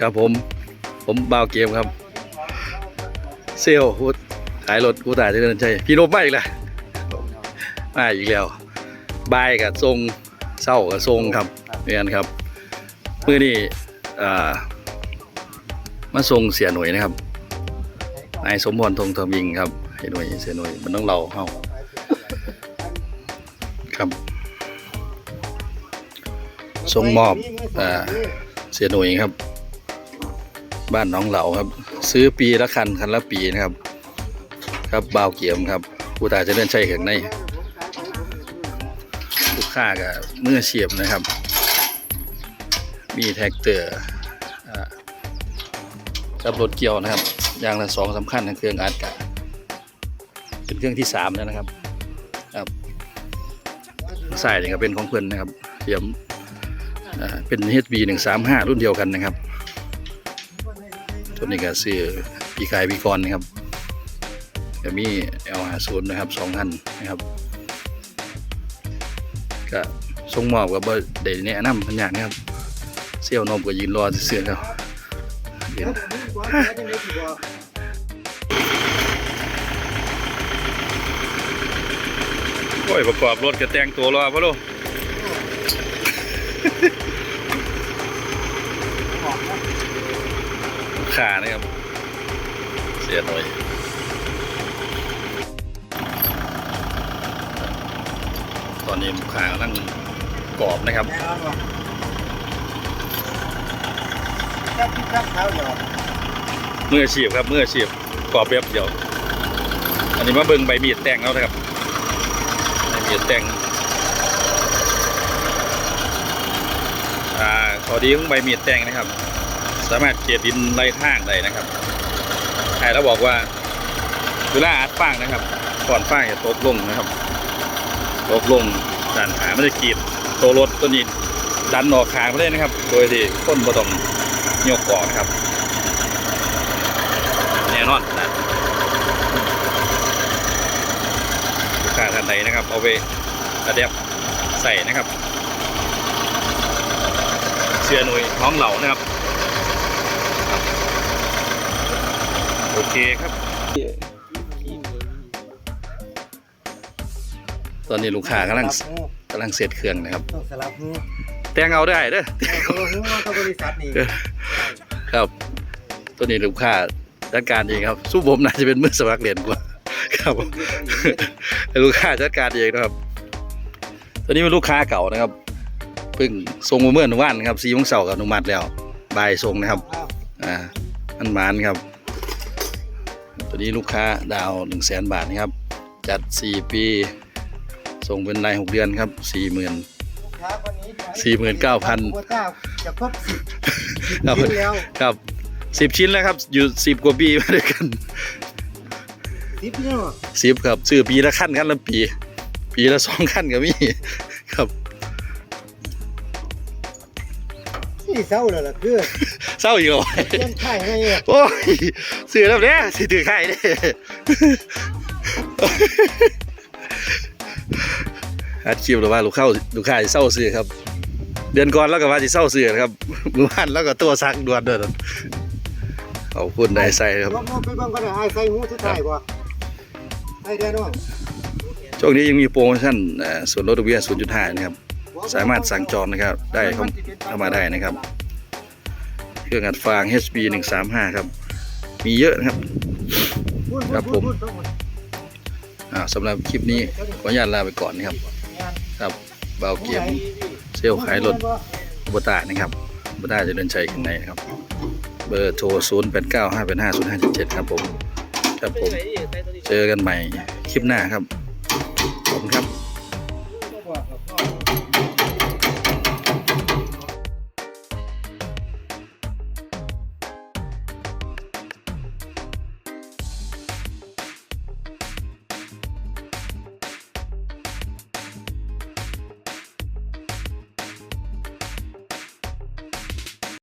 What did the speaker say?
ครับผม ผมบ่าวเกมครับ เซลลพูดขายรถกูตายที่เจริญชัยพี่นพมาอีกแล้วมาอีกแล้วบายกับทรงเศร้ากับทรงครับเรียนครับมือนี่อ่ามาทรงเสียหน่วยนะครับนายสมพรทงทอมิงครับเสียหน่วยเสียหน่วยมันต้องเราเข้าครับทรงมอบอ่าเสียหน่วยครับ บ้านน้องเหล่าครับ ซื้อปีละคันคันละปีนะครับ ครับบ่าวเกียมครับผู้ตาจะเดินใช้เห็นในลูกค้ากับมือเสียบนะครับ มีแท็กเตอร์กับรถเกี่ยวนะครับอย่างละสองสำคัญทั้งเครื่องอัดกะเป็นเครื่องที่สามแล้วนะครับครับสายนี่ก็เป็นของเพื่อนนะครับเทียมเป็น HB 135 รุ่นเดียวกันนะครับ ตัวนี้ก็ซื้อปีกายปีกรนะครับก็มี L50 นะครับสองท่านนะครับก็ส่งมอบกับบ่ได้แนะนำพันอย่างนะครับเซี่ยวนมก็ยืนรอเสื้อครับเดี๋ยวโอ้ยประกอบรถก็แต่งตัวรอพ่อลูก ขานะครับ เสียหน่อยตอนนี้ลูกค้ากำลังกรอบนะครับเมืออาชีพครับเมืออาชีพกรอบแบบเดียว อันนี้มาเบิ่งใบมีดแต่งแล้วนะครับใบมีดแต่งอ่าขอดีของใบมีดแต่งนะครับ สามารถเกลี่ยดินไล่ทางได้นะครับใครแล้วบอกว่าเวลาอัดฟางนะครับก่อนฟางจะตกลงนะครับตกลงด้านขาไม่ได้กรีดตัวรถตัวนี้ดันออกขางไปเลยนะครับ โดยที่ก้นบ่ต้องโยกออกนะครับแน่นอนนะลูกค้าท่านใดนะครับ เอาไปอะแดปใส่นะครับ เสื้อหน่วยท้องเหล่านะครับ โอ เคครับ ตอนนี้ลูกค้ากำลังกำลังเสร็จเครื่องนะครับ ต้องสลับหูแต่งเอาได้เด้อเอาหูมากับบริษัทนี่ครับ ตัวนี้ลูกค้าจัดการเองครับ สู้ผมน่าจะเป็นมือสมัครเรียนกว่า ครับให้ลูกค้าจัดการเองนะครับ ตัวนี้เป็นลูกค้าเก่านะครับเพิ่งส่งมาเมื่อวันครับสีโมงเสาร์กับอนุมัติแล้วบ่ายส่งนะครับ อ่าอันหมานครับ ตัวนี้ลูกค้าดาวหนึ่งแสนบาทนะครับ จัดสี่ปี ส่งเป็นรายหกเดือนครับสี่หมื่นสี่หมื่นเก้าพันจะครบสิบครับชิ้นแล้วครับสิบชิ้นแล้วครับ อยู่สิบกว่าปีมาด้วยกันสิบเนี่ยสิบครับซื้อปีละขั้นขั้นละปี ปีละสองขั้นก็มีครับ ที่เศร้าแล้วล่ะคือเศร้าอีกแล้วเลี้ยนไข่ให้เนี่ยโอ้ยซื้อแล้วเนี่ยสิถือไข่เด้อัดคลิปหรือว่าลูกเข้าลูกค้าสิเศร้าซื้อครับ เดือนก่อนแล้วก็ว่าสิเศร้าซื้อนะครับเมื่อวานแล้วก็ตัวซักด่วนเด้อขอบคุณนายใส่ครับลองๆไปเบิ่งกันนะไอ้ใส่หูสุดท้ายบ่ไอ้เด้อน้องช่วงนี้ยังมีโปรโมชั่นเอ่อส่วนลดดอกเบี้ย0.5 นะครับ สามารถสั่งจองนะครับ ได้เข้ามาได้นะครับ เครื่องอัดฟาง HB 135ครับ มีเยอะนะครับ ครับผมสำหรับคลิปนี้ขออนุญาตลาไปก่อนนะครับ ครับเบาเกียมเซลล์ขายรถอุบตานะครับอุบตาจะเดินชัยข้างในนะครับ เบอร์โทร 0 8 9 5 8 5 0 5 7 7 ครับผม ครับผม เจอกันใหม่คลิปหน้าครับ ผมครับ